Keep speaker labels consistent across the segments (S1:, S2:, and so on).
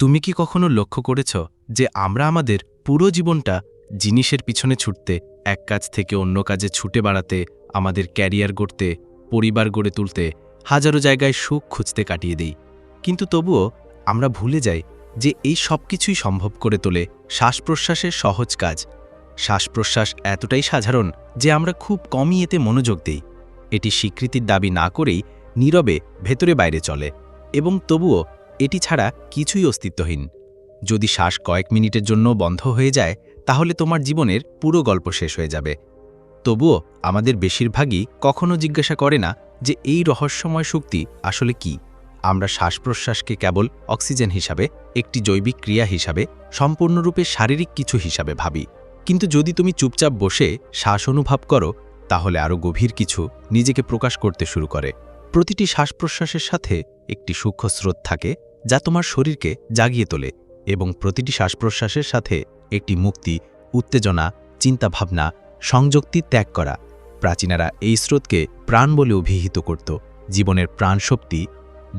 S1: তুমি কি কখনো লক্ষ্য করেছ যে আমরা আমাদের পুরো জীবনটা জিনিসের পিছনে ছুটতে, এক কাজ থেকে অন্য কাজে ছুটে বাড়াতে, আমাদের ক্যারিয়ার গড়তে, পরিবার গড়ে তুলতে, হাজারো জায়গায় সুখ খুঁজতে কাটিয়ে দিই? কিন্তু তবুও আমরা ভুলে যাই যে এই সব কিছুই সম্ভব করে তোলে শ্বাস প্রশ্বাসের সহজ কাজ। শ্বাস প্রশ্বাস এতটাই সাধারণ যে আমরা খুব কমই এতে মনোযোগ দিই। এটি স্বীকৃতির দাবি না করেই নীরবে ভেতরে বাইরে চলে। এবং তবুও এটি ছাড়া কিছুই অস্তিত্বহীন। যদি শ্বাস কয়েক মিনিটের জন্য বন্ধ হয়ে যায়, তাহলে তোমার জীবনের পুরো গল্প শেষ হয়ে যাবে। তবুও আমাদের বেশিরভাগই কখনো জিজ্ঞাসা করে না যে এই রহস্যময় শক্তি আসলে কি। আমরা শ্বাস প্রশ্বাসকে কেবল অক্সিজেন হিসাবে, একটি জৈবিক ক্রিয়া হিসাবে, সম্পূর্ণরূপে শারীরিক কিছু হিসাবে ভাবি। কিন্তু যদি তুমি চুপচাপ বসে শ্বাস অনুভব করো, তাহলে আরও গভীর কিছু নিজেকে প্রকাশ করতে শুরু করে। প্রতিটি শ্বাস প্রশ্বাসের সাথে একটি সূক্ষ্ম স্রোত থাকে যা তোমার শরীরকে জাগিয়ে তোলে এবং প্রতিটি শ্বাস প্রশ্বাসের সাথে একটি মুক্তি, উত্তেজনা, চিন্তাভাবনা, সংযুক্তি ত্যাগ করা। প্রাচীনারা এই স্রোতকে প্রাণ বলে অভিহিত করত। জীবনের প্রাণশক্তি,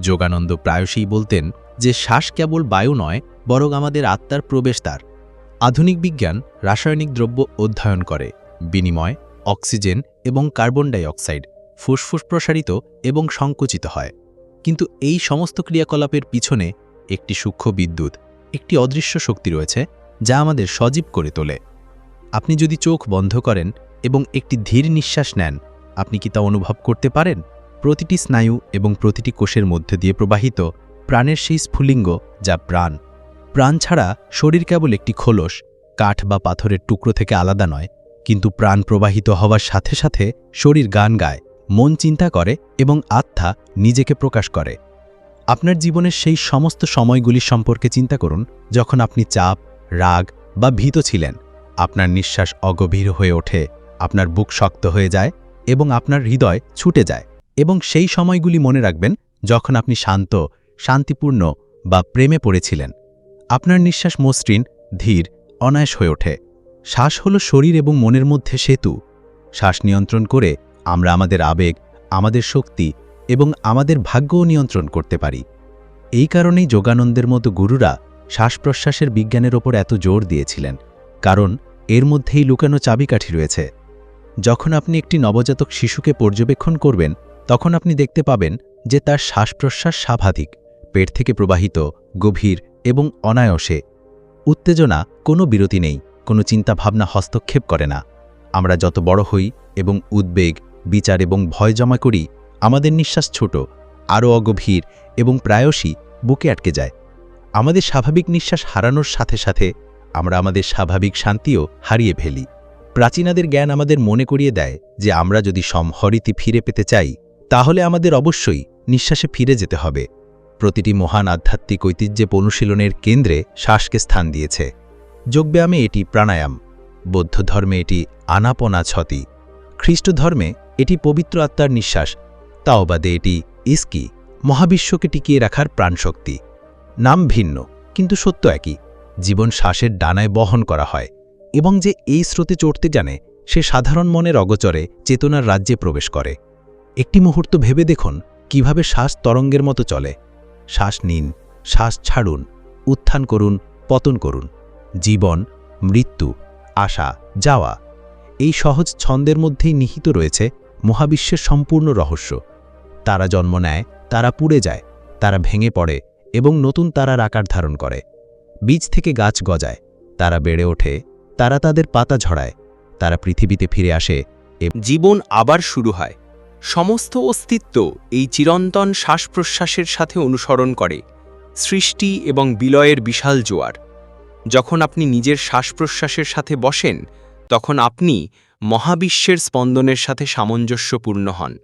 S1: যোগানন্দ প্রায়শই বলতেন যে শ্বাস কেবল বায়ু নয়, বরং আমাদের আত্মার প্রবেশদ্বার আধুনিক বিজ্ঞান রাসায়নিক দ্রব্য অধ্যয়ন করে। বিনিময়, অক্সিজেন এবং কার্বন ডাই অক্সাইড ফুসফুস প্রসারিত এবং সংকুচিত হয়। কিন্তু এই সমস্ত ক্রিয়াকলাপের পিছনে একটি সূক্ষ্ম বিদ্যুৎ, একটি অদৃশ্য শক্তি রয়েছে, যা আমাদের সজীব করে তোলে। আপনি যদি চোখ বন্ধ করেন এবং একটি ধীর নিঃশ্বাস নেন, আপনি কি তা অনুভব করতে পারেন? প্রতিটি স্নায়ু এবং প্রতিটি কোষের মধ্যে দিয়ে প্রবাহিত প্রাণের সেই স্ফুলিঙ্গ যা প্রাণ। প্রাণ ছাড়া শরীর কেবল একটি খোলস, কাঠ বা পাথরের টুকরো থেকে আলাদা নয়, কিন্তু প্রাণ প্রবাহিত হওয়ার সাথে সাথে শরীর গান গায়। মন চিন্তা করে এবং আত্মা নিজেকে প্রকাশ করে। আপনার জীবনের সেই সমস্ত সময়গুলি সম্পর্কে চিন্তা করুন, যখন আপনি চাপ, রাগ বা ভীত ছিলেন। আপনার নিঃশ্বাস অগভীর হয়ে ওঠে, আপনার বুক শক্ত হয়ে যায় এবং আপনার হৃদয় ছুটে যায়। এবং সেই সময়গুলি মনে রাখবেন, যখন আপনি শান্ত, শান্তিপূর্ণ বা প্রেমে পড়েছিলেন। আপনার নিঃশ্বাস মসৃণ, ধীর, অনায়াস হয়ে ওঠে। শ্বাস হল শরীর এবং মনের মধ্যে সেতু। শ্বাস নিয়ন্ত্রণ করে আমরা আমাদের আবেগ, আমাদের শক্তি এবং আমাদের ভাগ্যও নিয়ন্ত্রণ করতে পারি। এই কারণেই যোগানন্দের মতো গুরুরা শ্বাস প্রশ্বাসের বিজ্ঞানের ওপর এত জোর দিয়েছিলেন, কারণ এর মধ্যেই লুকানো চাবিকাঠি রয়েছে। যখন আপনি একটি নবজাতক শিশুকে পর্যবেক্ষণ করবেন, তখন আপনি দেখতে পাবেন যে তার শ্বাস প্রশ্বাস স্বাভাবিক, পেট থেকে প্রবাহিত, গভীর এবং অনায়সে। উত্তেজনা কোনো বিরতি নেই, কোনো চিন্তাভাবনা হস্তক্ষেপ করে না। আমরা যত বড় হই এবং উদ্বেগ বিচার এবং ভয় জমা করি, আমাদের নিঃশ্বাস ছোট, আরও অগভীর এবং প্রায়শই বুকে আটকে যায়। আমাদের স্বাভাবিক নিঃশ্বাস হারানোর সাথে সাথে আমরা আমাদের স্বাভাবিক শান্তিও হারিয়ে ফেলি। প্রাচীনাদের জ্ঞান আমাদের মনে করিয়ে দেয় যে আমরা যদি সমহরিতি ফিরে পেতে চাই, তাহলে আমাদের অবশ্যই নিঃশ্বাসে ফিরে যেতে হবে। প্রতিটি মহান আধ্যাত্মিক ঐতিহ্যে অনুশীলনের কেন্দ্রে শ্বাসকে স্থান দিয়েছে। যোগব্যায়ামে এটি প্রাণায়াম, বৌদ্ধ ধর্মে এটি আনাপনা ছতি খ্রিস্ট ধর্মে এটি পবিত্র আত্মার নিঃশ্বাস। তাওবাদে এটি ইস্কি, মহাবিশ্বকে টিকিয়ে রাখার প্রাণশক্তি। নাম ভিন্ন, কিন্তু সত্য একই। জীবন শ্বাসের ডানায় বহন করা হয় এবং যে এই স্রোতে চড়তে জানে, সে সাধারণ মনের অগচরে চেতনার রাজ্যে প্রবেশ করে। একটি মুহূর্ত ভেবে দেখুন কীভাবে শ্বাস তরঙ্গের মতো চলে। শ্বাস নিন, শ্বাস ছাড়ুন, উত্থান করুন, পতন করুন। জীবন, মৃত্যু, আশা, যাওয়া, এই সহজ ছন্দের মধ্যেই নিহিত রয়েছে মহাবিশ্বের সম্পূর্ণ রহস্য। তারা জন্ম নেয়, তারা পুড়ে যায়, তারা ভেঙে পড়ে এবং নতুন তারার আকার ধারণ করে। বীজ থেকে গাছ গজায়, তারা বেড়ে ওঠে, তারা তাদের পাতা ঝড়ায় তারা পৃথিবীতে ফিরে আসে
S2: জীবন আবার শুরু হয়। সমস্ত অস্তিত্ব এই চিরন্তন শ্বাস প্রশ্বাসের সাথে অনুসরণ করে, সৃষ্টি এবং বিলয়ের বিশাল জোয়ার। যখন আপনি নিজের শ্বাস প্রশ্বাসের সাথে বসেন, তখন আপনি মহাবিশ্বের স্পন্দনের সাথে সামঞ্জস্যপূর্ণ হন।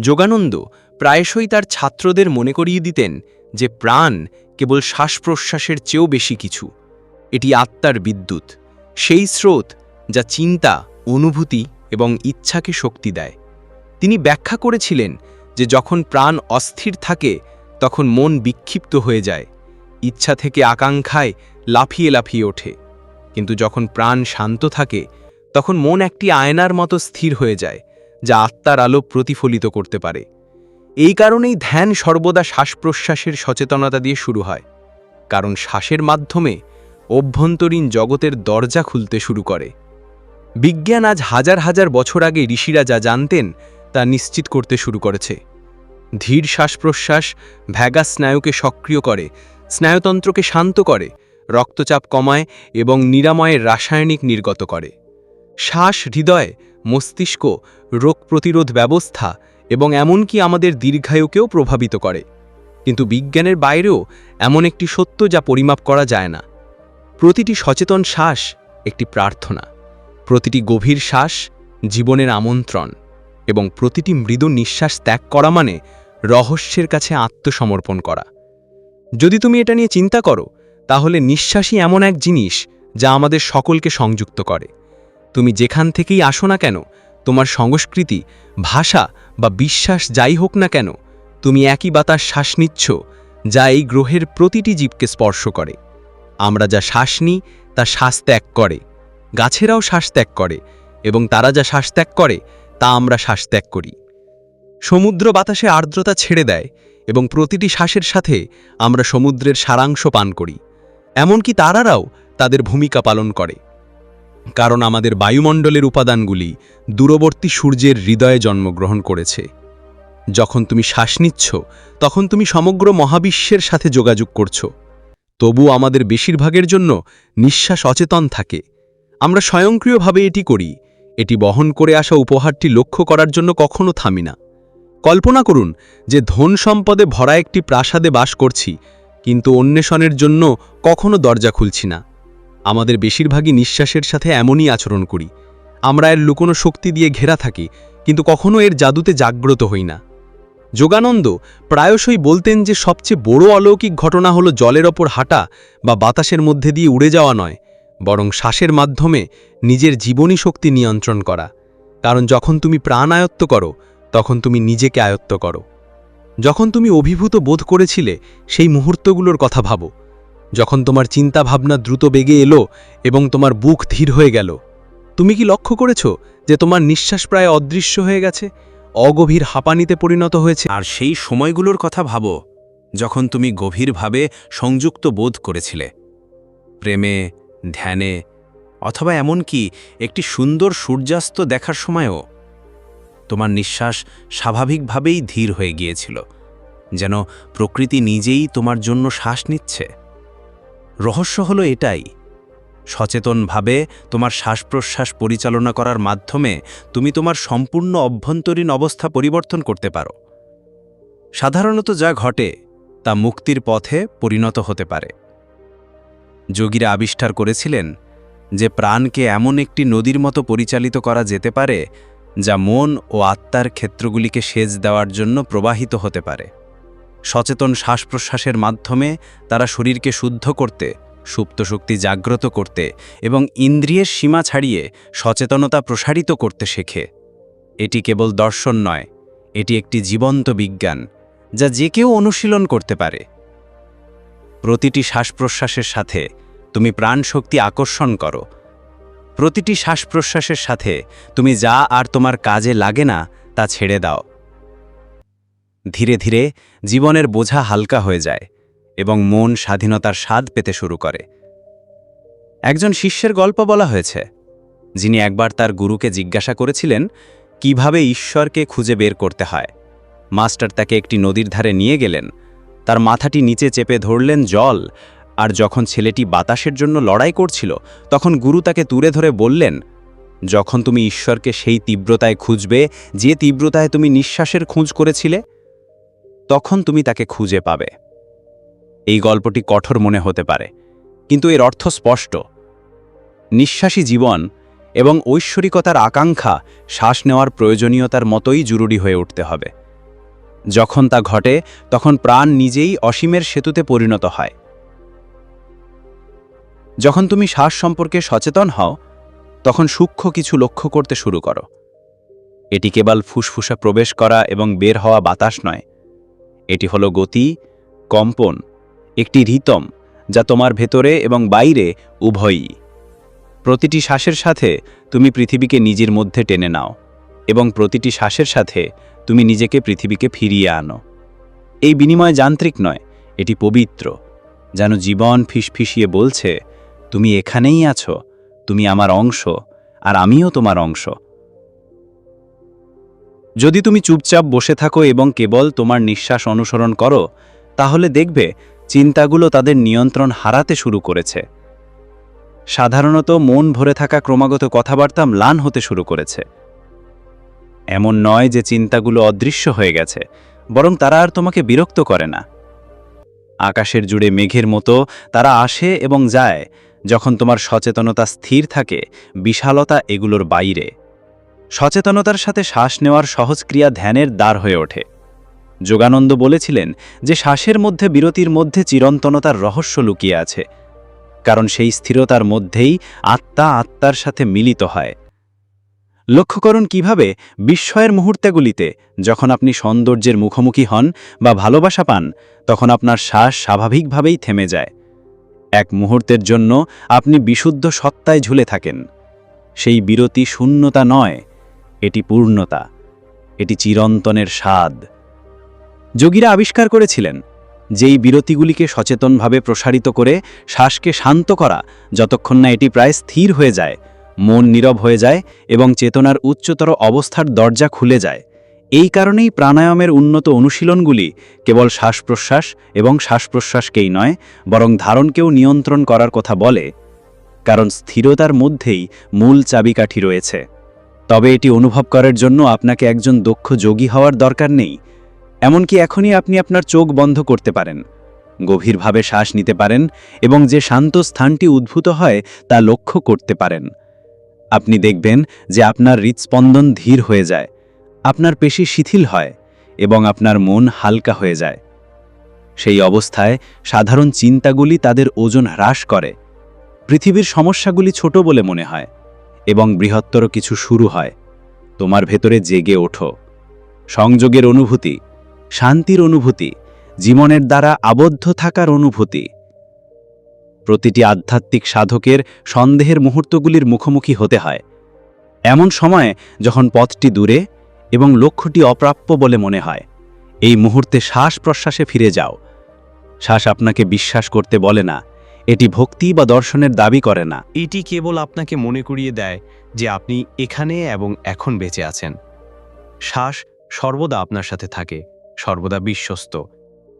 S2: যোগানন্দ প্রায়শই তার ছাত্রদের মনে করিয়ে দিতেন যে প্রাণ কেবল শ্বাস প্রশ্বাসের চেয়েও বেশি কিছু। এটি আত্মার বিদ্যুৎ, সেই স্রোত যা চিন্তা, অনুভূতি এবং ইচ্ছাকে শক্তি দেয়। তিনি ব্যাখ্যা করেছিলেন যে যখন প্রাণ অস্থির থাকে, তখন মন বিক্ষিপ্ত হয়ে যায়, ইচ্ছা থেকে আকাঙ্ক্ষায় লাফিয়ে লাফিয়ে ওঠে। কিন্তু যখন প্রাণ শান্ত থাকে তখন মন একটি আয়নার মতো স্থির হয়ে যায়, যা আত্মার আলো প্রতিফলিত করতে পারে। এই কারণেই ধ্যান সর্বদা শ্বাস প্রশ্বাসের সচেতনতা দিয়ে শুরু হয়, কারণ শ্বাসের মাধ্যমে অভ্যন্তরীণ জগতের দরজা খুলতে শুরু করে। বিজ্ঞান আজ হাজার হাজার বছর আগে ঋষিরা যা জানতেন, তা নিশ্চিত করতে শুরু করেছে। ধীর শ্বাস প্রশ্বাস ভ্যাগাস স্নায়ুকে সক্রিয় করে, স্নায়ুতন্ত্রকে শান্ত করে, রক্তচাপ কমায় এবং নিরাময়ের রাসায়নিক নির্গত করে। শ্বাস হৃদয় মস্তিষ্ক, রোগ প্রতিরোধ ব্যবস্থা এবং এমনকি আমাদের দীর্ঘায়ুকেও প্রভাবিত করে। কিন্তু বিজ্ঞানের বাইরেও এমন একটি সত্য যা পরিমাপ করা যায় না। প্রতিটি সচেতন শ্বাস একটি প্রার্থনা, প্রতিটি গভীর শ্বাস জীবনের আমন্ত্রণ এবং প্রতিটি মৃদু নিঃশ্বাস ত্যাগ করা মানে রহস্যের কাছে আত্মসমর্পণ করা। যদি তুমি এটা নিয়ে চিন্তা করো, তাহলে নিঃশ্বাসই এমন এক জিনিস যা আমাদের সকলকে সংযুক্ত করে। তুমি যেখান থেকেই আসো না কেন, তোমার সংস্কৃতি, ভাষা বা বিশ্বাস যাই হোক না কেন, তুমি একই বাতাস শ্বাস নিচ্ছ, যা এই গ্রহের প্রতিটি জীবকে স্পর্শ করে। আমরা যা শ্বাস নিই, তা শ্বাস ত্যাগ করে। গাছেরাও শ্বাস ত্যাগ করে, এবং তারা যা শ্বাস ত্যাগ করে, তা আমরা শ্বাস ত্যাগ করি। সমুদ্র বাতাসে আর্দ্রতা ছেড়ে দেয়, এবং প্রতিটি শ্বাসের সাথে আমরা সমুদ্রের সারাংশ পান করি। এমনকি তারারাও তাদের ভূমিকা পালন করে। কারণ আমাদের বায়ুমণ্ডলের উপাদানগুলি দূরবর্তী সূর্যের হৃদয়ে জন্মগ্রহণ করেছে। যখন তুমি শ্বাস নিচ্ছ, তখন তুমি সমগ্র মহাবিশ্বের সাথে যোগাযোগ করছ। তবু আমাদের বেশিরভাগের জন্য নিঃশ্বাস অচেতন থাকে। আমরা স্বয়ংক্রিয়ভাবে এটি করি। এটি বহন করে আসা উপহারটি লক্ষ্য করার জন্য কখনো থামি না। কল্পনা করুন যে ধন সম্পদে ভরা একটি প্রাসাদে বাস করছি, কিন্তু অন্বেষণের জন্য কখনো দরজা খুলছি না। আমাদের বেশিরভাগই নিঃশ্বাসের সাথে এমনই আচরণ করি। আমরা এর লুকোনো শক্তি দিয়ে ঘেরা থাকি, কিন্তু কখনো এর জাদুতে জাগ্রত হই না। যোগানন্দ প্রায়শই বলতেন যে সবচেয়ে বড় অলৌকিক ঘটনা হলো জলের ওপর হাঁটা বা বাতাসের মধ্যে দিয়ে উড়ে যাওয়া নয়, বরং শ্বাসের মাধ্যমে নিজের জীবনী শক্তি নিয়ন্ত্রণ করা। কারণ যখন তুমি প্রাণ আয়ত্ত করো, তখন তুমি নিজেকে আয়ত্ত করো। যখন তুমি অভিভূত বোধ করেছিলে, সেই মুহূর্তগুলোর কথা ভাবো। যখন তোমার চিন্তা ভাবনা দ্রুত বেগে এলো এবং তোমার বুক ধীর হয়ে গেল। তুমি কি লক্ষ্য করেছ যে তোমার নিঃশ্বাস প্রায় অদৃশ্য হয়ে গেছে? অগভীর হাঁপানিতে পরিণত হয়েছে।
S3: আর সেই সময়গুলোর কথা ভাবো, যখন তুমি গভীরভাবে সংযুক্ত বোধ করেছিলে। প্রেমে, ধ্যানে, অথবা এমনকি একটি সুন্দর সূর্যাস্ত দেখার সময়ও তোমার নিঃশ্বাস স্বাভাবিকভাবেই ধীর হয়ে গিয়েছিল, যেন প্রকৃতি নিজেই তোমার জন্য শ্বাস নিচ্ছে। রহস্য হলো এটাই। সচেতনভাবে তোমার শ্বাস প্রশ্বাস পরিচালনা করার মাধ্যমে তুমি তোমার সম্পূর্ণ অভ্যন্তরীণ অবস্থা পরিবর্তন করতে পারো। সাধারণত যা ঘটে, তা মুক্তির পথে পরিণত হতে পারে। যোগীরা আবিষ্কার করেছিলেন যে প্রাণকে এমন একটি নদীর মতো পরিচালিত করা যেতে পারে, যা মন ও আত্মার ক্ষেত্রগুলিকে সেচ দেওয়ার জন্য প্রবাহিত হতে পারে। সচেতন শ্বাস প্রশ্বাসের মাধ্যমে তারা শরীরকে শুদ্ধ করতে, সুপ্ত শক্তি জাগ্রত করতে এবং ইন্দ্রিয়ের সীমা ছাড়িয়ে সচেতনতা প্রসারিত করতে শেখে। এটি কেবল দর্শন নয়, এটি একটি জীবন্ত বিজ্ঞান, যা যে কেউ অনুশীলন করতে পারে। প্রতিটি শ্বাস প্রশ্বাসের সাথে তুমি প্রাণশক্তি আকর্ষণ করো। প্রতিটি শ্বাস প্রশ্বাসের সাথে তুমি যা আর তোমার কাজে লাগে না, তা ছেড়ে দাও। ধীরে ধীরে জীবনের বোঝা হালকা হয়ে যায় এবং মন স্বাধীনতার স্বাদ পেতে শুরু করে। একজন শিষ্যের গল্প বলা হয়েছে, যিনি একবার তার গুরুকে জিজ্ঞাসা করেছিলেন, কীভাবে ঈশ্বরকে খুঁজে বের করতে হয়? মাস্টার তাকে একটি নদীর ধারে নিয়ে গেলেন। তার মাথাটি নিচে চেপে ধরলেন জল, আর যখন ছেলেটি বাতাসের জন্য লড়াই করছিল, তখন গুরু তাকে তুলে ধরে বললেন, যখন তুমি ঈশ্বরকে সেই তীব্রতায় খুঁজবে, যে তীব্রতায় তুমি নিঃশ্বাসের খুঁজ করেছিলে তখন তুমি তাকে খুঁজে পাবে। এই গল্পটি কঠোর মনে হতে পারে, কিন্তু এর অর্থ স্পষ্ট। নিঃশ্বাসী জীবন এবং ঐশ্বরিকতার আকাঙ্ক্ষা শ্বাস নেওয়ার প্রয়োজনীয়তার মতোই জরুরি হয়ে উঠতে হবে। যখন তা ঘটে, তখন প্রাণ নিজেই অসীমের সেতুতে পরিণত হয়। যখন তুমি শ্বাস সম্পর্কে সচেতন হও, তখন সূক্ষ্ম কিছু লক্ষ্য করতে শুরু করো। এটি কেবল ফুসফুসা প্রবেশ করা এবং বের হওয়া বাতাস নয় এটি হলো গতি, কম্পন, একটি রিতম যা তোমার ভেতরে এবং বাইরে উভয়ই। প্রতিটি শ্বাসের সাথে তুমি পৃথিবীকে নিজের মধ্যে টেনে নাও এবং প্রতিটি শ্বাসের সাথে তুমি নিজেকে পৃথিবীকে ফিরিয়ে আনো। এই বিনিময় যান্ত্রিক নয়, এটি পবিত্র, যেন জীবন ফিসফিসিয়ে বলছে, তুমি এখানেই আছো, তুমি আমার অংশ, আর আমিও তোমার অংশ। যদি তুমি চুপচাপ বসে থাকো এবং কেবল তোমার নিঃশ্বাস অনুসরণ করো, তাহলে দেখবে চিন্তাগুলো তাদের নিয়ন্ত্রণ হারাতে শুরু করেছে। সাধারণত মন ভরে থাকা ক্রমাগত কথাবার্তা ম্লান হতে শুরু করেছে। এমন নয় যে চিন্তাগুলো অদৃশ্য হয়ে গেছে, বরং তারা আর তোমাকে বিরক্ত করে না। আকাশের জুড়ে মেঘের মতো তারা আসে এবং যায়, যখন তোমার সচেতনতা স্থির থাকে, বিশালতা এগুলোর বাইরে। সচেতনতার সাথে শ্বাস নেওয়ার সহজ ক্রিয়া ধ্যানের দ্বার হয়ে ওঠে। যোগানন্দ বলেছিলেন যে শ্বাসের মধ্যে বিরতির মধ্যে চিরন্তনতার রহস্য লুকিয়ে আছে, কারণ সেই স্থিরতার মধ্যেই আত্মা আত্মার সাথে মিলিত হয়। লক্ষ্য করুন কীভাবে বিস্ময়ের মুহূর্তগুলিতে যখন আপনি সৌন্দর্যের মুখোমুখি হন বা ভালোবাসা পান, তখন আপনার শ্বাস স্বাভাবিকভাবেই থেমে যায়। এক মুহূর্তের জন্য আপনি বিশুদ্ধ সত্তায় ঝুলে থাকেন। সেই বিরতি শূন্যতা নয় এটি পূর্ণতা, এটি চিরন্তনের স্বাদ। যোগীরা আবিষ্কার করেছিলেন যেই বিরতিগুলিকে সচেতনভাবে প্রসারিত করে শ্বাসকে শান্ত করা যতক্ষণ না এটি প্রায় স্থির হয়ে যায়, মন নীরব হয়ে যায় এবং চেতনার উচ্চতর অবস্থার দরজা খুলে যায়। এই কারণেই প্রাণায়ামের উন্নত অনুশীলনগুলি কেবল শ্বাস প্রশ্বাস এবং শ্বাস প্রশ্বাসকেই নয়, বরং ধারণকেও নিয়ন্ত্রণ করার কথা বলে, কারণ স্থিরতার মধ্যেই মূল চাবিকাঠি রয়েছে। তবে এটি অনুভব করার জন্য আপনাকে একজন দক্ষ যোগী হওয়ার দরকার নেই। এমনকি এখনই আপনি আপনার চোখ বন্ধ করতে পারেন। গভীরভাবে শ্বাস নিতে পারেন এবং যে শান্ত স্থানটি উদ্ভূত হয় তা লক্ষ্য করতে পারেন। আপনি দেখবেন যে আপনার হৃৎস্পন্দন ধীর হয়ে যায়, আপনার পেশি শিথিল হয় এবং আপনার মন হালকা হয়ে যায়। সেই অবস্থায় সাধারণ চিন্তাগুলি তাদের ওজন হ্রাস করে। পৃথিবীর সমস্যাগুলি ছোট বলে মনে হয়। এবং বৃহত্তর কিছু শুরু হয়। তোমার ভেতরে জেগে ওঠো। সংযোগের অনুভূতি, শান্তির অনুভূতি, জীবনের দ্বারা আবদ্ধ থাকার অনুভূতি। প্রতিটি আধ্যাত্মিক সাধকের সন্দেহের মুহূর্তগুলির মুখোমুখি হতে হয়। এমন সময় যখন পথটি দূরে এবং লক্ষ্যটি অপ্রাপ্য বলে মনে হয়, এই মুহূর্তে শ্বাস প্রশ্বাসে ফিরে যাও। শ্বাস আপনাকে বিশ্বাস করতে বলে না এটি ভক্তি বা দর্শনের দাবি করে না।
S1: এটি কেবল আপনাকে মনে করিয়ে দেয় যে আপনি এখানে এবং এখন বেঁচে আছেন। শ্বাস সর্বদা আপনার সাথে থাকে, সর্বদা বিশ্বস্ত।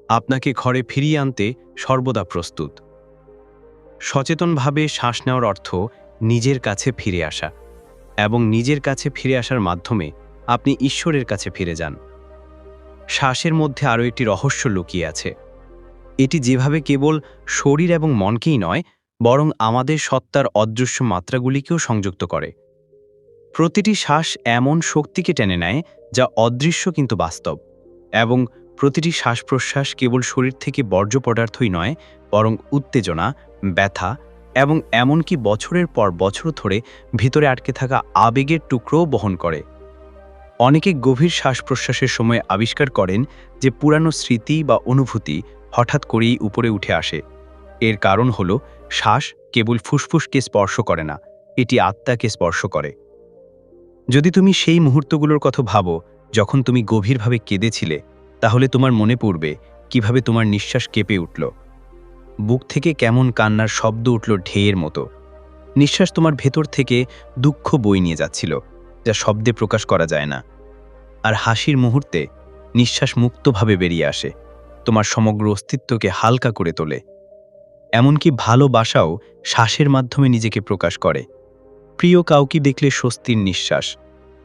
S1: আপনাকে ঘরে ফিরিয়ে আনতে সর্বদা প্রস্তুত। সচেতনভাবে শ্বাস নেওয়ার অর্থ নিজের কাছে ফিরে আসা এবং নিজের কাছে ফিরে আসার মাধ্যমে আপনি ঈশ্বরের কাছে ফিরে যান। শ্বাসের মধ্যে আরও একটি রহস্য লুকিয়ে আছে। এটি যেভাবে কেবল শরীর এবং মনকেই নয়, বরং আমাদের সত্তার অদৃশ্য মাত্রাগুলিকেও সংযুক্ত করে। প্রতিটি শ্বাস এমন শক্তিকে টেনে নেয়, যা অদৃশ্য কিন্তু বাস্তব। এবং প্রতিটি শ্বাস প্রশ্বাস কেবল শরীর থেকে বর্জ্য পদার্থই নয়, বরং উত্তেজনা, ব্যথা এবং এমনকি বছরের পর বছর ধরে ভিতরে আটকে থাকা আবেগের টুকরোও বহন করে। অনেকে গভীর শ্বাস প্রশ্বাসের সময় আবিষ্কার করেন যে পুরানো স্মৃতি বা অনুভূতি হঠাৎ করেই উপরে উঠে আসে। এর কারণ হল, শ্বাস কেবল ফুসফুসকে স্পর্শ করে না, এটি আত্মাকে স্পর্শ করে। যদি তুমি সেই মুহূর্তগুলোর কথা ভাবো, যখন তুমি গভীরভাবে কেঁদেছিলে, তাহলে তোমার মনে পড়বে, কীভাবে তোমার নিঃশ্বাস কেঁপে উঠল। বুক থেকে কেমন কান্নার শব্দ উঠল ঢেয়ের মতো। নিঃশ্বাস তোমার ভেতর থেকে দুঃখ বই নিয়ে যাচ্ছিল, যা শব্দে প্রকাশ করা যায় না। আর হাসির মুহূর্তে নিঃশ্বাস মুক্তভাবে বেরিয়ে আসে। তোমার সমগ্র অস্তিত্বকে হালকা করে তোলে। এমনকি ভালোবাসাও শ্বাসের মাধ্যমে নিজেকে প্রকাশ করে। প্রিয় কাউকে দেখলে স্বস্তির নিঃশ্বাস,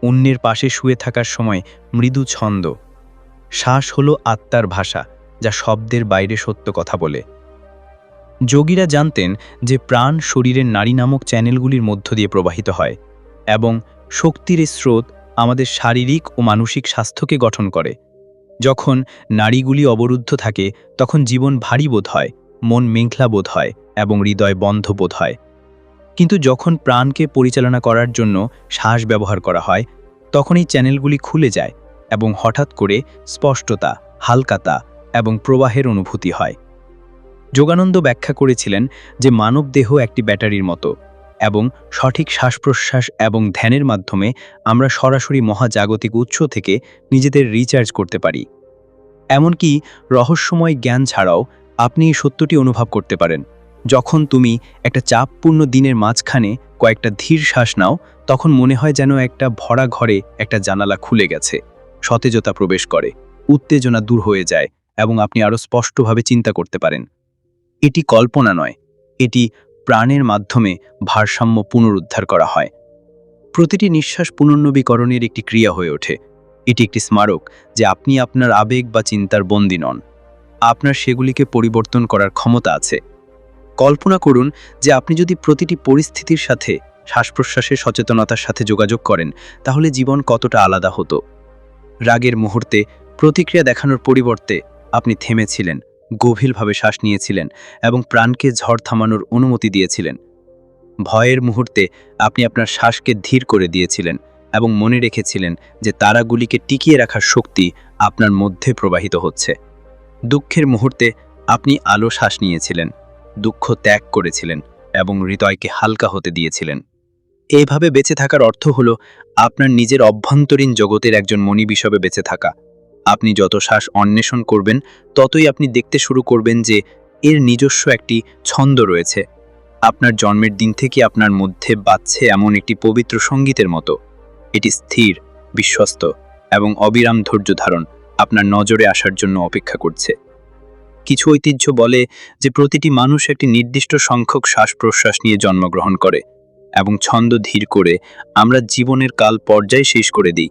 S1: অন্যের পাশে শুয়ে থাকার সময় মৃদু ছন্দ। শ্বাস হলো আত্মার ভাষা, যা শব্দের বাইরে সত্য কথা বলে। যোগীরা জানতেন যে প্রাণ শরীরের নারী নামক চ্যানেলগুলির মধ্য দিয়ে প্রবাহিত হয় এবং শক্তির স্রোত আমাদের শারীরিক ও মানসিক স্বাস্থ্যকে গঠন করে। যখন নারীগুলি অবরুদ্ধ থাকে, তখন জীবন ভারী বোধ হয়, মন মেঘলা বোধ হয় এবং হৃদয় বন্ধ বোধ হয়। কিন্তু যখন প্রাণকে পরিচালনা করার জন্য শ্বাস ব্যবহার করা হয় তখন এই চ্যানেলগুলি খুলে যায় এবং হঠাৎ করে স্পষ্টতা, হালকাতা এবং প্রবাহের অনুভূতি হয়। যোগানন্দ ব্যাখ্যা করেছিলেন যে মানব দেহ একটি ব্যাটারির মতো। এবং সঠিক শ্বাস প্রশ্বাস এবং ধ্যানের মাধ্যমে আমরা সরাসরি মহাজাগতিক উৎস থেকে নিজেদের রিচার্জ করতে পারি। এমনকি রহস্যময় জ্ঞান ছাড়াও
S4: আপনি এই সত্যটি অনুভব করতে পারেন। যখন তুমি একটা চাপপূর্ণ দিনের মাঝখানে কয়েকটা ধীর শ্বাস নাও, তখন মনে হয় যেন একটা ভরা ঘরে একটা জানালা খুলে গেছে, সতেজতা প্রবেশ করে, উত্তেজনা দূর হয়ে যায় এবং আপনি আরও স্পষ্টভাবে চিন্তা করতে পারেন। এটি কল্পনা নয়, এটি প্রাণের মাধ্যমে ভারসাম্য পুনরুদ্ধার করা হয়। প্রতিটি নিঃশ্বাস পুনর্নবীকরণের একটি ক্রিয়া হয়ে ওঠে। এটি একটি স্মারক যে আপনি আপনার আবেগ বা চিন্তার বন্দী নন। আপনার সেগুলিকে পরিবর্তন করার ক্ষমতা আছে। কল্পনা করুন যে আপনি যদি প্রতিটি পরিস্থিতির সাথে শ্বাস প্রশ্বাসের সচেতনতার সাথে যোগাযোগ করেন, তাহলে জীবন কতটা আলাদা হতো। রাগের মুহূর্তে প্রতিক্রিয়া দেখানোর পরিবর্তে আপনি থেমেছিলেন। গভীরভাবে শ্বাস নিয়েছিলেন এবং প্রাণকে ঝড় থামানোর অনুমতি দিয়েছিলেন। ভয়ের মুহূর্তে আপনি আপনার শ্বাসকে ধীর করে দিয়েছিলেন এবং মনে রেখেছিলেন যে তারাগুলিকে টিকিয়ে রাখার শক্তি আপনার মধ্যে প্রবাহিত হচ্ছে। দুঃখের মুহূর্তে আপনি আলো শ্বাস নিয়েছিলেন, দুঃখ ত্যাগ করেছিলেন এবং হৃদয়কে হালকা হতে দিয়েছিলেন। এইভাবে বেঁচে থাকার অর্থ হল আপনার নিজের অভ্যন্তরীণ জগতের একজন মনিব হিসেবে বেঁচে থাকা। আপনি যত শ্বাস অন্বেষণ করবেন, ততই আপনি দেখতে শুরু করবেন যে এর নিজস্ব একটি ছন্দ রয়েছে। আপনার জন্মের দিন থেকে আপনার মধ্যে বাজছে এমন একটি পবিত্র সঙ্গীতের মতো। এটি স্থির, বিশ্বস্ত এবং অবিরাম ধৈর্য ধারণ আপনার নজরে আসার জন্য অপেক্ষা করছে। কিছু ঐতিহ্য বলে যে প্রতিটি মানুষ একটি নির্দিষ্ট সংখ্যক শ্বাস প্রশ্বাস নিয়ে জন্মগ্রহণ করে এবং ছন্দ ধীর করে আমরা জীবনের কাল পর্যায় শেষ করে দিই।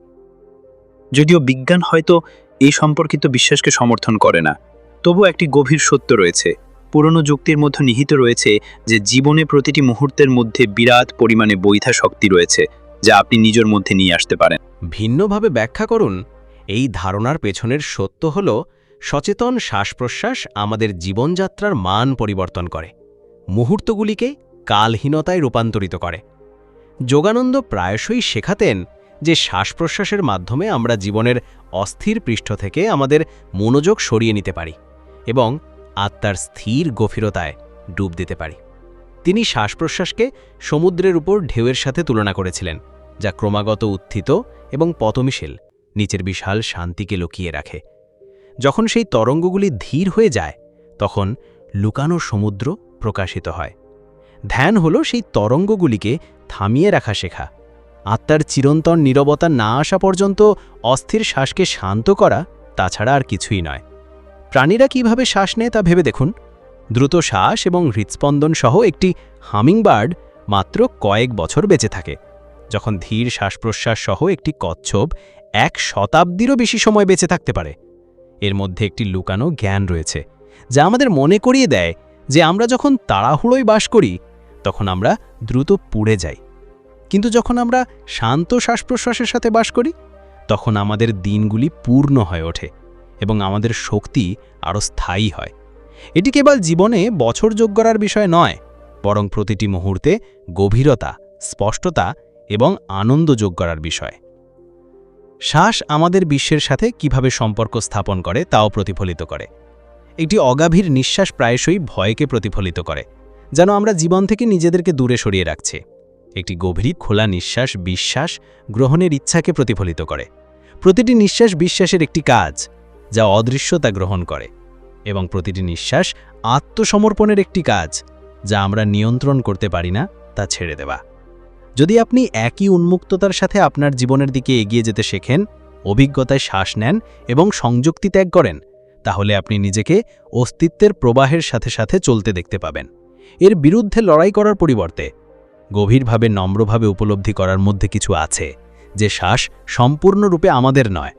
S4: যদিও বিজ্ঞান হয়তো এই সম্পর্কিত বিশ্বাসকে সমর্থন করে না। তবু একটি গভীর সত্য রয়েছে। পুরনো যুক্তির মধ্যে নিহিত রয়েছে যে, জীবনে প্রতিটি মুহূর্তের মধ্যে বিরাট পরিমাণে বৈধা শক্তি রয়েছে, যা আপনি নিজের মধ্যে নিয়ে আসতে পারেন।
S3: ভিন্নভাবে ব্যাখ্যা করুন। এই ধারণার পেছনের সত্য হল, সচেতন শ্বাস প্রশ্বাস আমাদের জীবনযাত্রার মান পরিবর্তন করে। মুহূর্তগুলিকে কালহীনতায় রূপান্তরিত করে। যোগানন্দ প্রায়শই শেখাতেন যে শ্বাস প্রশ্বাসের মাধ্যমে আমরা জীবনের অস্থির পৃষ্ঠ থেকে আমাদের মনোযোগ সরিয়ে নিতে পারি এবং আত্মার স্থির গভীরতায় ডুব দিতে পারি। তিনি শ্বাস প্রশ্বাসকে সমুদ্রের উপর ঢেউয়ের সাথে তুলনা করেছিলেন, যা ক্রমাগত উত্থিত এবং পতমিশীল নিচের বিশাল শান্তিকে লুকিয়ে রাখে। যখন সেই তরঙ্গগুলি ধীর হয়ে যায়, তখন লুকানো সমুদ্র প্রকাশিত হয়। ধ্যান হল সেই তরঙ্গগুলিকে থামিয়ে রাখা শেখা। আত্মার চিরন্তন নীরবতা না আসা পর্যন্ত অস্থির শ্বাসকে শান্ত করা তাছাড়া আর কিছুই নয়। প্রাণীরা কীভাবে শ্বাস নেয় তা ভেবে দেখুন। দ্রুত শ্বাস এবং হৃৎস্পন্দন সহ একটি হামিংবার্ড মাত্র কয়েক বছর বেঁচে থাকে। যখন ধীর শ্বাস প্রশ্বাস সহ একটি কচ্ছপ এক শতাব্দীরও বেশি সময় বেঁচে থাকতে পারে। এর মধ্যে একটি লুকানো জ্ঞান রয়েছে, যা আমাদের মনে করিয়ে দেয় যে আমরা যখন তাড়াহুড়োয় বাস করি, তখন আমরা দ্রুত পুড়ে যাই। কিন্তু যখন আমরা শান্ত শ্বাস প্রশ্বাসের সাথে বাস করি, তখন আমাদের দিনগুলি পূর্ণ হয়ে ওঠে এবং আমাদের শক্তি আরও স্থায়ী হয়। এটি কেবল জীবনে বছর যোগ করার বিষয় নয়, বরং প্রতিটি মুহূর্তে গভীরতা, স্পষ্টতা এবং আনন্দ যোগ করার বিষয়। শ্বাস আমাদের বিশ্বের সাথে কীভাবে সম্পর্ক স্থাপন করে তাও প্রতিফলিত করে। একটি অগাভীর নিঃশ্বাস প্রায়শই ভয়কে প্রতিফলিত করে, যেন আমরা জীবন থেকে নিজেদেরকে দূরে সরিয়ে রাখছে। একটি গভীর খোলা নিঃশ্বাস বিশ্বাস গ্রহণের ইচ্ছাকে প্রতিফলিত করে। প্রতিটি নিঃশ্বাস বিশ্বাসের একটি কাজ, যা অদৃশ্যতা গ্রহণ করে এবং প্রতিটি নিঃশ্বাস আত্মসমর্পণের একটি কাজ, যা আমরা নিয়ন্ত্রণ করতে পারি না, তা ছেড়ে দেওয়া। যদি আপনি একই উন্মুক্ততার সাথে আপনার জীবনের দিকে এগিয়ে যেতে শেখেন, অভিজ্ঞতায় শ্বাস নেন এবং সংযুক্তি ত্যাগ করেন, তাহলে আপনি নিজেকে অস্তিত্বের প্রবাহের সাথে সাথে চলতে দেখতে পাবেন। এর বিরুদ্ধে লড়াই করার পরিবর্তে গভীরভাবে, নম্রভাবে উপলব্ধি করার মধ্যে কিছু আছে, যে শ্বাস সম্পূর্ণরূপে আমাদের নয়।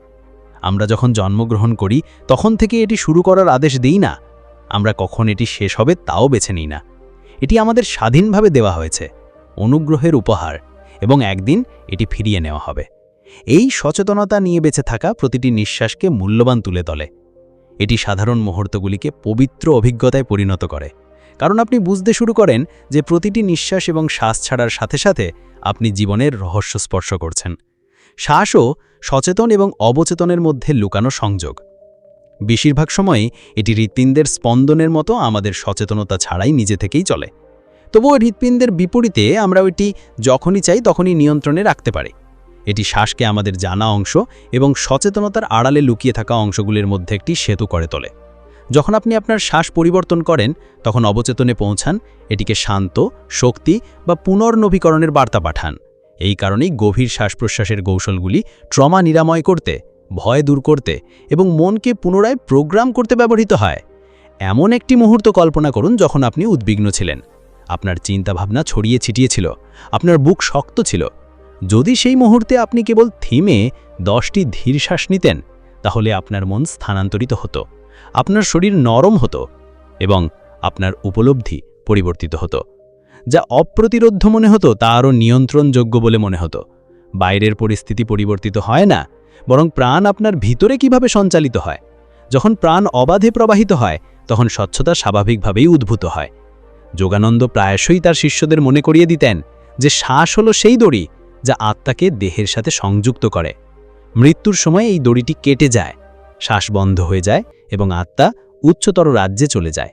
S3: আমরা যখন জন্মগ্রহণ করি, তখন থেকে এটি শুরু করার আদেশ দিই না। আমরা কখন এটি শেষ হবে, তাও বেছে নিই না। এটি আমাদের স্বাধীনভাবে দেওয়া হয়েছে, অনুগ্রহের উপহার, এবং একদিন এটি ফিরিয়ে নেওয়া হবে। এই সচেতনতা নিয়ে বেঁচে থাকা প্রতিটি নিঃশ্বাসকে মূল্যবান তুলে তোলে। এটি সাধারণ মুহূর্তগুলিকে পবিত্র অভিজ্ঞতায় পরিণত করে। কারণ আপনি বুঝতে শুরু করেন যে প্রতিটি নিঃশ্বাস এবং শ্বাস ছাড়ার সাথে সাথে আপনি জীবনের রহস্য স্পর্শ করছেন। শ্বাসও সচেতন এবং অবচেতনের মধ্যে লুকানো সংযোগ। বেশিরভাগ সময়ই এটি হৃৎপিণ্ডের স্পন্দনের মতো আমাদের সচেতনতা ছাড়াই নিজে থেকেই চলে। তবুও হৃৎপিণ্ডের বিপরীতে আমরা ওইটি যখনই চাই তখনই নিয়ন্ত্রণে রাখতে পারি। এটি শ্বাসকে আমাদের জানা অংশ এবং সচেতনতার আড়ালে লুকিয়ে থাকা অংশগুলির মধ্যে একটি সেতু করে তোলে।
S4: যখন আপনি আপনার শ্বাস পরিবর্তন করেন, তখন অবচেতনে পৌঁছান, এটিকে শান্ত, শক্তি বা পুনর্নবীকরণের বার্তা পাঠান। এই কারণেই গভীর শ্বাস প্রশ্বাসের কৌশলগুলি ট্রমা নিরাময় করতে, ভয় দূর করতে এবং মনকে পুনরায় প্রোগ্রাম করতে ব্যবহৃত হয়। এমন একটি মুহূর্ত কল্পনা করুন যখন আপনি উদ্বিগ্ন ছিলেন। আপনার চিন্তাভাবনা ছড়িয়ে ছিটিয়ে ছিল আপনার বুক শক্ত ছিল। যদি সেই মুহূর্তে আপনি কেবল থিমে দশটি ধীর শ্বাস নিতেন, তাহলে আপনার মন স্থানান্তরিত হতো। আপনার শরীর নরম হতো এবং আপনার উপলব্ধি পরিবর্তিত হতো। যা অপ্রতিরোধ্য মনে হতো, তা আরও নিয়ন্ত্রণযোগ্য বলে মনে হতো। বাইরের পরিস্থিতি পরিবর্তিত হয় না, বরং প্রাণ আপনার ভিতরে কীভাবে সঞ্চালিত হয়? যখন প্রাণ অবাধে প্রবাহিত হয়, তখন স্বচ্ছতা স্বাভাবিকভাবেই উদ্ভূত হয়। যোগানন্দ প্রায়শই তার শিষ্যদের মনে করিয়ে দিতেন যে শ্বাস হলো সেই দড়ি যা আত্মাকে দেহের সাথে সংযুক্ত করে। মৃত্যুর সময় এই দড়িটি কেটে যায়, শ্বাস বন্ধ হয়ে যায় এবং আত্মা উচ্চতর রাজ্যে চলে যায়।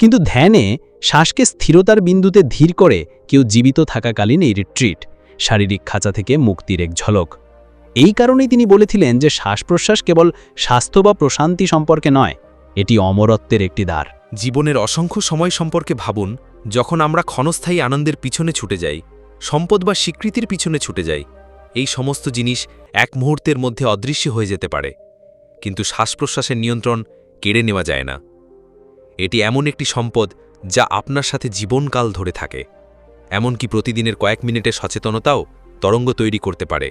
S4: কিন্তু ধ্যানে শ্বাসকে স্থিরতার বিন্দুতে ধীর করে কেউ জীবিত থাকাকালীন এই রিট্রিট শারীরিক খাঁচা থেকে মুক্তির এক ঝলক। এই কারণেই তিনি বলেছিলেন যে শ্বাস প্রশ্বাস কেবল স্বাস্থ্য বা প্রশান্তি সম্পর্কে নয়, এটি অমরত্বের একটি দ্বার।
S3: জীবনের অসংখ্য সময় সম্পর্কে ভাবুন, যখন আমরা ক্ষণস্থায়ী আনন্দের পিছনে ছুটে যাই, সম্পদ বা স্বীকৃতির পিছনে ছুটে যাই, এই সমস্ত জিনিস এক মুহূর্তের মধ্যে অদৃশ্য হয়ে যেতে পারে। কিন্তু শ্বাস প্রশ্বাসের নিয়ন্ত্রণ কেড়ে নেওয়া যায় না। এটি এমন একটি সম্পদ যা আপনার সাথে জীবনকাল ধরে থাকে। এমনকি প্রতিদিনের কয়েক মিনিটের সচেতনতাও তরঙ্গ তৈরি করতে পারে,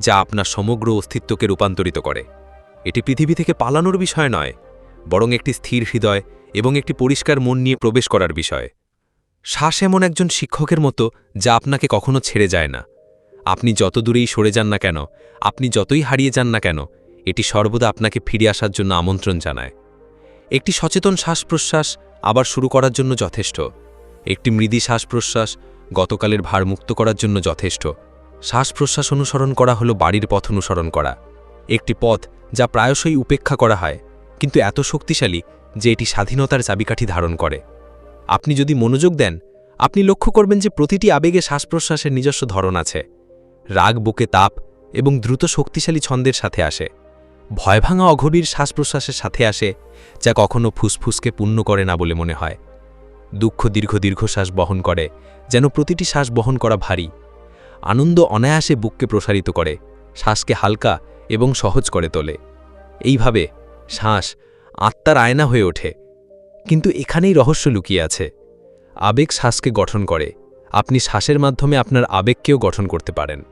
S3: যা আপনার সমগ্র অস্তিত্বকে রূপান্তরিত করে। এটি পৃথিবী থেকে পালানোর বিষয় নয়, বরং একটি স্থির হৃদয় এবং একটি পরিষ্কার মন নিয়ে প্রবেশ করার বিষয়। শ্বাস এমন একজন শিক্ষকের মতো যা আপনাকে কখনো ছেড়ে যায় না। আপনি যত দূরেই সরে যান না কেন, আপনি যতই হারিয়ে যান না কেন এটি সর্বদা আপনাকে ফিরে আসার জন্য আমন্ত্রণ জানায়। একটি সচেতন শ্বাস প্রশ্বাস আবার শুরু করার জন্য যথেষ্ট। একটি মৃদি শ্বাস প্রশ্বাস গতকালের ভার মুক্ত করার জন্য যথেষ্ট। শ্বাস প্রশ্বাস অনুসরণ করা হলো বাড়ির পথ অনুসরণ করা। একটি পথ যা প্রায়শই উপেক্ষা করা হয়, কিন্তু এত শক্তিশালী যে এটি স্বাধীনতার চাবিকাঠি ধারণ করে। আপনি যদি মনোযোগ দেন, আপনি লক্ষ্য করবেন যে প্রতিটি আবেগে শ্বাস প্রশ্বাসের নিজস্ব ধরন আছে। রাগ, বুকে তাপ এবং দ্রুত শক্তিশালী ছন্দের সাথে আসে। ভয় ভাঙা অগভীর শ্বাস প্রশ্বাসের সাথে আসে, যা কখনো ফুসফুসকে পূর্ণ করে না বলে মনে হয়। দুঃখ দীর্ঘ দীর্ঘশ্বাস বহন করে, যেন প্রতিটি শ্বাস বহন করা ভারী। আনন্দ অনায়াসে বুককে প্রসারিত করে, শ্বাসকে হালকা এবং সহজ করে তোলে। এইভাবে শ্বাস আত্মার আয়না হয়ে ওঠে। কিন্তু এখানেই রহস্য লুকিয়ে আছে। আবেগ শ্বাসকে গঠন করে। আপনি শ্বাসের মাধ্যমে আপনার আবেগকেও গঠন করতে পারেন।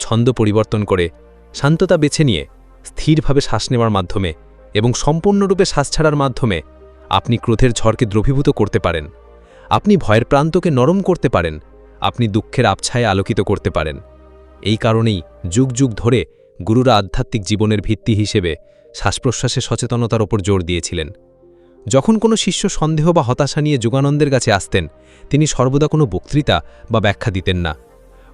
S3: ছন্দ পরিবর্তন করে শান্ততা বেছে নিয়ে স্থিরভাবে শ্বাস নেওয়ার মাধ্যমে এবং সম্পূর্ণরূপে শ্বাস ছাড়ার মাধ্যমে আপনি ক্রোধের ঝড়কে দ্রবীভূত করতে পারেন। আপনি ভয়ের প্রান্তকে নরম করতে পারেন। আপনি দুঃখের আবছায় আলোকিত করতে পারেন। এই কারণেই যুগ যুগ ধরে গুরুরা আধ্যাত্মিক জীবনের ভিত্তি হিসেবে শ্বাসপ্রশ্বাসে সচেতনতার ওপর জোর দিয়েছিলেন। যখন কোনো শিষ্য সন্দেহ বা হতাশা নিয়ে যোগানন্দের কাছে আসতেন, তিনি সর্বদা কোনো বক্তৃতা বা ব্যাখ্যা দিতেন না।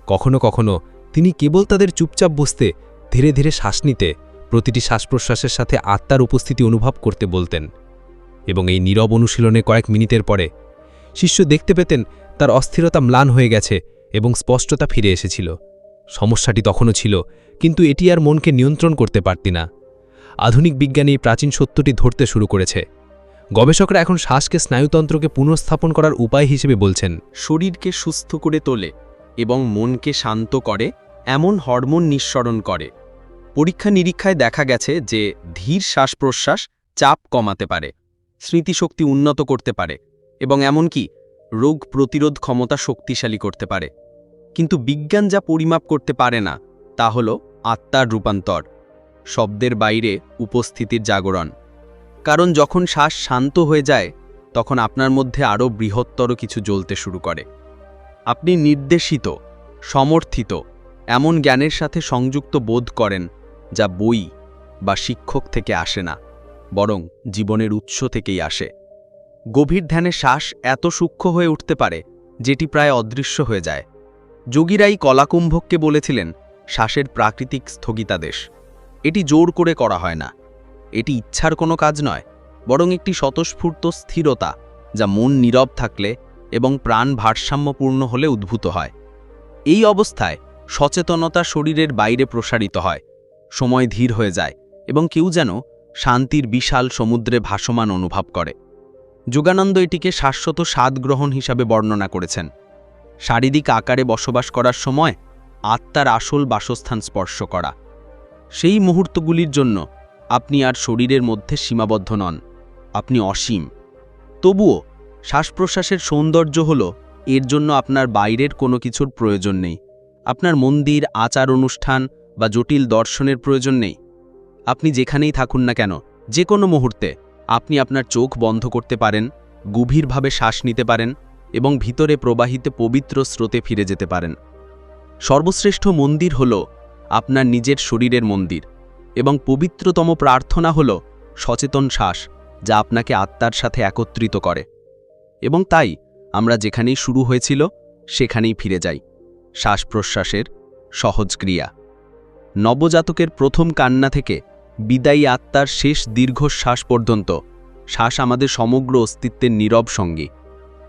S3: কখনো কখনো তিনি কেবল তাদের চুপচাপ বসতে ধীরে ধীরে শ্বাস নিতে প্রতিটি শ্বাস প্রশ্বাসের সাথে আত্মার উপস্থিতি অনুভব করতে বলতেন এবং এই নীরব অনুশীলনে কয়েক মিনিটের পরে শিষ্য দেখতে পেতেন তার অস্থিরতা ম্লান হয়ে গেছে এবং স্পষ্টতা ফিরে এসেছিল। সমস্যাটি তখনও ছিল, কিন্তু এটি আর মনকে নিয়ন্ত্রণ করতে পারতি না। আধুনিক বিজ্ঞানী প্রাচীন সত্যটি ধরতে শুরু করেছে। গবেষকরা এখন শ্বাসকে স্নায়ুতন্ত্রকে পুনঃস্থাপন করার উপায় হিসেবে বলছেন,
S2: শরীরকে সুস্থ করে তোলে এবং মনকে শান্ত করে, এমন হরমোন নিঃসরণ করে। পরীক্ষা নিরীক্ষায় দেখা গেছে যে ধীর শ্বাস প্রশ্বাস চাপ কমাতে পারে, স্মৃতিশক্তি উন্নত করতে পারে এবং এমনকি রোগ প্রতিরোধ ক্ষমতা শক্তিশালী করতে পারে। কিন্তু বিজ্ঞান যা পরিমাপ করতে পারে না, তা হল আত্মার রূপান্তর, শব্দের বাইরে উপস্থিতির জাগরণ। কারণ যখন শ্বাস শান্ত হয়ে যায়, তখন আপনার মধ্যে আরও বৃহত্তর কিছু জ্বলতে শুরু করে। আপনি নির্দেশিত, সমর্থিত, এমন জ্ঞানের সাথে সংযুক্ত বোধ করেন যা বই বা শিক্ষক থেকে আসে না, বরং জীবনের উৎস থেকেই আসে। গভীর ধ্যানে শ্বাস এত সূক্ষ্ম হয়ে উঠতে পারে যেটি প্রায় অদৃশ্য হয়ে যায়। যোগীরাই কলাকুম্ভককে বলেছিলেন, শ্বাসের প্রাকৃতিক স্থগিতাদেশ। এটি জোর করে করা হয় না। এটি ইচ্ছার কোনো কাজ নয়, বরং একটি স্বতঃস্ফূর্ত স্থিরতা যা মন নীরব থাকলে এবং প্রাণ ভারসাম্যপূর্ণ হলে উদ্ভূত হয়। এই অবস্থায় সচেতনতা শরীরের বাইরে প্রসারিত হয়। সময় ধীর হয়ে যায় এবং কেউ যেন শান্তির বিশাল সমুদ্রে ভাসমান অনুভব করে। যোগানন্দ এটিকে শাশ্বত স্বাদ গ্রহণ হিসাবে বর্ণনা করেছেন। শারীরিক আকারে বসবাস করার সময় আত্মার আসল বাসস্থান স্পর্শ করা। সেই মুহূর্তগুলির জন্য আপনি আর শরীরের মধ্যে সীমাবদ্ধ নন, আপনি অসীম। তবুও শ্বাস প্রশ্বাসের সৌন্দর্য হল, এর জন্য আপনার বাইরের কোনো কিছুর প্রয়োজন নেই। আপনার মন্দির, আচার অনুষ্ঠান বা জটিল দর্শনের প্রয়োজন নেই। আপনি যেখানেই থাকুন না কেন যে কোনো মুহূর্তে আপনি আপনার চোখ বন্ধ করতে পারেন, গভীরভাবে শ্বাস নিতে পারেন এবং ভিতরে প্রবাহিত পবিত্র স্রোতে ফিরে যেতে পারেন। সর্বশ্রেষ্ঠ মন্দির হল আপনার নিজের শরীরের মন্দির এবং পবিত্রতম প্রার্থনা হল সচেতন শ্বাস যা আপনাকে আত্মার সাথে একত্রিত করে। এবং তাই আমরা যেখানেই শুরু হয়েছিল, সেখানেই ফিরে যাই। শ্বাস প্রশ্বাসের সহজ ক্রিয়া। নবজাতকের প্রথম কান্না থেকে বিদায়ী আত্মার শেষ দীর্ঘশ্বাস পর্যন্ত শ্বাস আমাদের সমগ্র অস্তিত্বের নীরব সঙ্গী।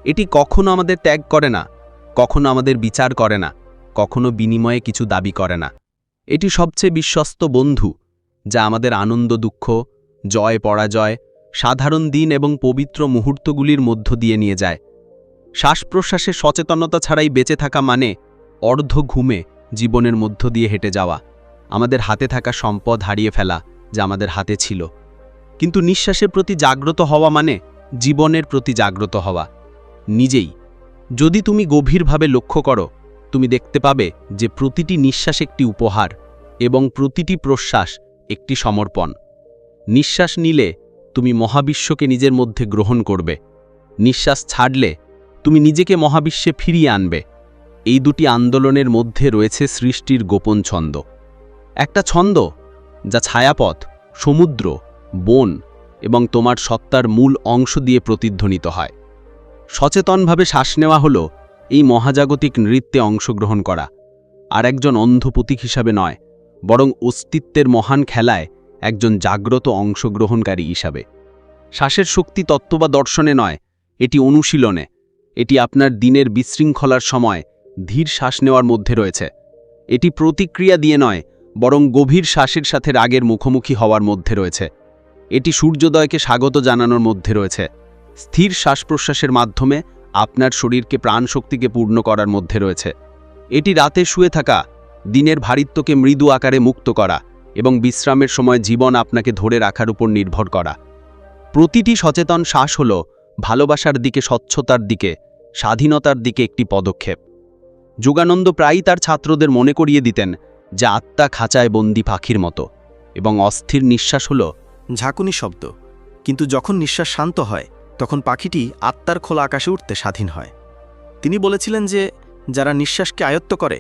S2: এটি কখনো আমাদের ত্যাগ করে না, কখনো আমাদের বিচার করে না, কখনো বিনিময়ে কিছু দাবি করে না। এটি সবচেয়ে বিশ্বস্ত বন্ধু, যা আমাদের আনন্দ, দুঃখ, জয়, পরাজয়, সাধারণ দিন এবং পবিত্র মুহূর্তগুলির মধ্য দিয়ে নিয়ে যায়। শ্বাস প্রশ্বাসে সচেতনতা ছাড়াই বেঁচে থাকা মানে অর্ধ ঘুমে জীবনের মধ্য দিয়ে হেঁটে যাওয়া। আমাদের হাতে থাকা সম্পদ হারিয়ে ফেলা যা আমাদের হাতে ছিল। কিন্তু নিঃশ্বাসের প্রতি জাগ্রত হওয়া মানে জীবনের প্রতি জাগ্রত হওয়া। নিজেই, যদি তুমি গভীরভাবে লক্ষ্য করো, তুমি দেখতে পাবে যে প্রতিটি নিঃশ্বাস একটি উপহার এবং প্রতিটি প্রশ্বাস একটি সমর্পণ। নিঃশ্বাস নিলে তুমি মহাবিশ্বকে নিজের মধ্যে গ্রহণ করবে। নিঃশ্বাস ছাড়লে তুমি নিজেকে মহাবিশ্বে ফিরিয়ে আনবে। এই দুটি আন্দোলনের মধ্যে রয়েছে সৃষ্টির গোপন ছন্দ। একটা ছন্দ যা ছায়াপথ, সমুদ্র, বন এবং তোমার সত্তার মূল অংশ দিয়ে প্রতিধ্বনিত হয়। সচেতনভাবে শ্বাস নেওয়া হল এই মহাজাগতিক নৃত্যে অংশগ্রহণ করা। আর একজন অন্ধ প্রতীক হিসাবে নয়, বরং অস্তিত্বের মহান খেলায় একজন জাগ্রত অংশগ্রহণকারী হিসাবে। শ্বাসের শক্তি তত্ত্ব বা দর্শনে নয়, এটি অনুশীলনে। এটি আপনার দিনের বিশৃঙ্খলার সময় ধীর শ্বাস নেওয়ার মধ্যে রয়েছে। এটি প্রতিক্রিয়া দিয়ে নয় বরং গভীর শ্বাসের সাথে রাগের মুখোমুখি হওয়ার মধ্যে রয়েছে। এটি সূর্যোদয়কে স্বাগত জানানোর মধ্যে রয়েছে। স্থির শ্বাস প্রশ্বাসের মাধ্যমে আপনার শরীরকে প্রাণশক্তিকে পূর্ণ করার মধ্যে রয়েছে। এটি রাতে শুয়ে থাকা, দিনের ভারিত্বকে মৃদু আকারে মুক্ত করা এবং বিশ্রামের সময় জীবন আপনাকে ধরে রাখার উপর নির্ভর করা। প্রতিটি সচেতন শ্বাস হল ভালোবাসার দিকে, স্বচ্ছতার দিকে, স্বাধীনতার দিকে একটি পদক্ষেপ। যোগানন্দ প্রায়ই তার ছাত্রদের মনে করিয়ে দিতেন যে আত্মা খাঁচায় বন্দি পাখির মতো, এবং অস্থির নিঃশ্বাস হল
S5: ঝাঁকুনি শব্দ। কিন্তু যখন নিঃশ্বাস শান্ত হয়, তখন পাখিটি আত্মার খোলা আকাশে উঠতে স্বাধীন হয়। তিনি বলেছিলেন যে, যারা নিঃশ্বাসকে আয়ত্ত করে,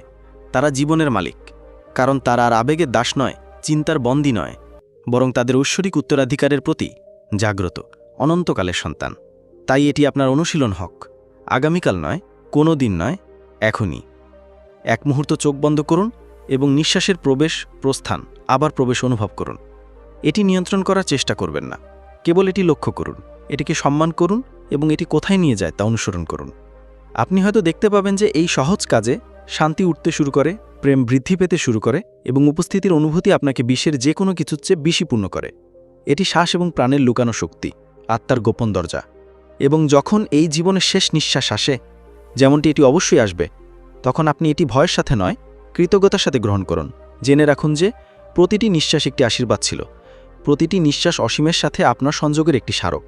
S5: তারা জীবনের মালিক, কারণ তারা আর আবেগের দাস নয়, চিন্তার বন্দী নয়, বরং তাদের ঐশ্বরিক উত্তরাধিকারের প্রতি জাগ্রত, অনন্তকালের সন্তান। তাই এটি আপনার অনুশীলন হক। আগামীকাল নয় কোনো দিন নয়, এখনই। এক মুহূর্ত চোখ বন্ধ করুন এবং নিঃশ্বাসের প্রবেশ প্রস্থান, আবার প্রবেশ অনুভব করুন। এটি নিয়ন্ত্রণ করার চেষ্টা করবেন না। কেবল এটি লক্ষ্য করুন, এটিকে সম্মান করুন এবং এটি কোথায় নিয়ে যায় তা অনুসরণ করুন। আপনি হয়তো দেখতে পাবেন যে এই সহজ কাজে শান্তি উঠতে শুরু করে, প্রেম বৃদ্ধি পেতে শুরু করে এবং উপস্থিতির অনুভূতি আপনাকে বিশ্বের যে কোনো কিছুর চেয়ে বেশি পূর্ণ করে। এটি শ্বাস এবং প্রাণের লুকানো শক্তি, আত্মার গোপন দরজা। এবং যখন এই জীবনের শেষ নিঃশ্বাস আসে, যেমনটি এটি অবশ্যই আসবে, তখন আপনি এটি ভয়ের সাথে নয় কৃতজ্ঞতার সাথে গ্রহণ করুন। জেনে রাখুন যে, প্রতিটি নিঃশ্বাস একটি আশীর্বাদ ছিল। প্রতিটি নিঃশ্বাস অসীমের সাথে আপনার সংযোগের একটি স্মারক।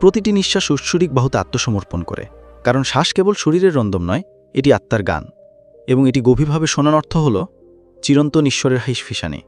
S5: প্রতিটি নিঃশ্বাস উৎসুরিক বাহুতে আত্মসমর্পণ করে। কারণ শ্বাস কেবল শরীরের রন্দম নয়, এটি আত্মার গান। এবং এটি গভীরভাবে শোনার অর্থ হল চিরন্ত ঈশ্বরের হাইস ফিসানি